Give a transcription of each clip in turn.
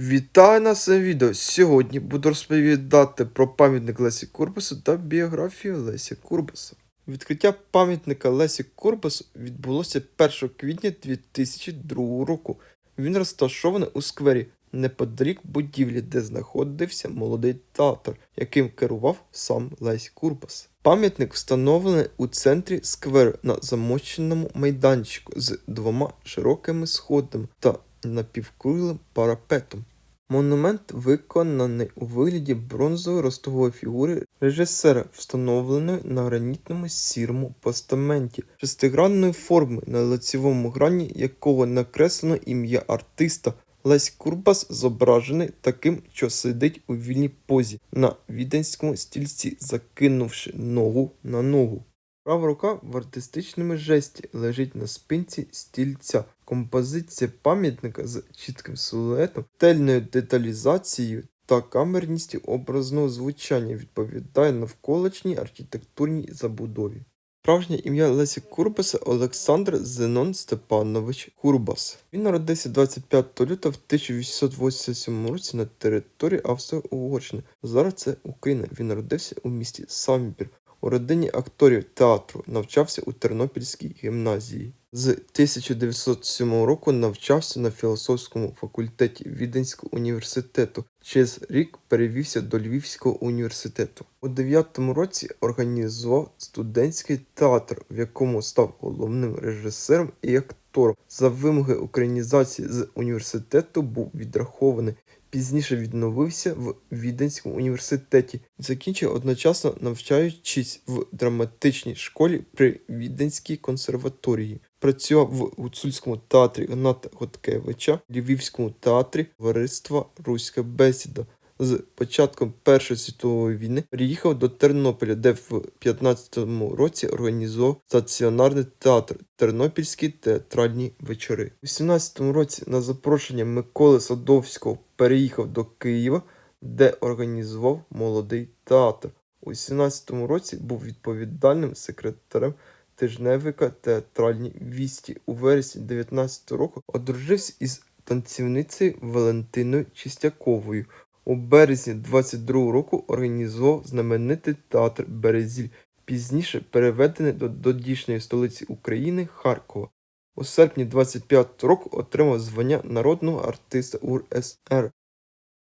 Вітаю на цьому відео. Сьогодні буду розповідати про пам'ятник Лесі Курбасу та біографію Лесі Курбаса. Відкриття пам'ятника Лесі Курбасу відбулося 1 квітня 2002 року. Він розташований у сквері неподалік будівлі, де знаходився молодий театр, яким керував сам Лесь Курбас. Пам'ятник встановлений у центрі скверу на замощеному майданчику з двома широкими сходами та напівкруглим парапетом. Монумент виконаний у вигляді бронзової ростової фігури режисера, встановленої на гранітному сірому постаменті, шестигранної форми, на лицевому грані якого накреслено ім'я артиста. Лесь Курбас зображений таким, що сидить у вільній позі на віденському стільці, закинувши ногу на ногу. Права рука в артистичному жесті лежить на спинці стільця. Композиція пам'ятника з чітким силуетом, тельною деталізацією та камерністю образного звучання відповідає навколишній архітектурній забудові. Справжнє ім'я Лесі Курбаса Олександр Зенон Степанович Курбас. Він народився 25 лютого 1887 році на території Австро-Угорщини. Зараз це Україна. Він народився у місті Самбір. У родині акторів театру навчався у Тернопільській гімназії. З 1907 року навчався на філософському факультеті Віденського університету. Через рік перевівся до Львівського університету. У 9 році організував студентський театр, в якому став головним режисером і актором. За вимоги українізації з університету був відрахований. Пізніше відновився в Віденському університеті, закінчив одночасно навчаючись в драматичній школі при Віденській консерваторії. Працював в гуцульському театрі Гната Готкевича, Львівському театрі Товариства Руська бесіда. З початком Першої світової війни приїхав до Тернополя, де в 15-му році організував стаціонарний театр Тернопільські театральні вечори. У 18-му році на запрошення Миколи Садовського переїхав до Києва, де організував молодий театр. У 17-му році був відповідальним секретарем тижневика театральні вісті. У вересні 19 року одружився із танцівницею Валентиною Чистяковою. У березні 22 року організував знаменитий театр Березіль, пізніше переведений до тодішньої столиці України Харкова. У серпні 25 року отримав звання народного артиста УРСР.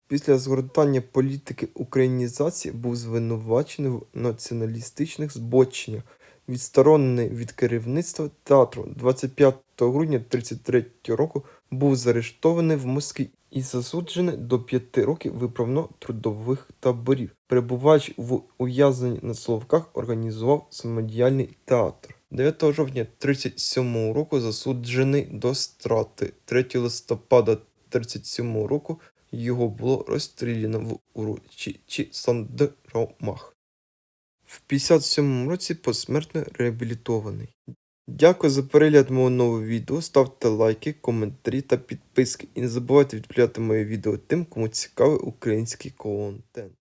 Після згортання політики українізації був звинувачений в націоналістичних збоченнях, відсторонений від керівництва театру 25 грудня 1933 року був заарештований в Москві і засуджений до п'яти років виправно-трудових таборів. Перебуваючи в ув'язненні на Соловках, організував самодіяльний театр. 9 жовтня 1937 року засуджений до страти. 3 листопада 1937 року його було розстріляно в урочищі Сандромах. В 57 році посмертно реабілітований. Дякую за перегляд мого нового відео. Ставте лайки, коментарі та підписки. І не забувайте відправляти моє відео тим, кому цікавий український контент.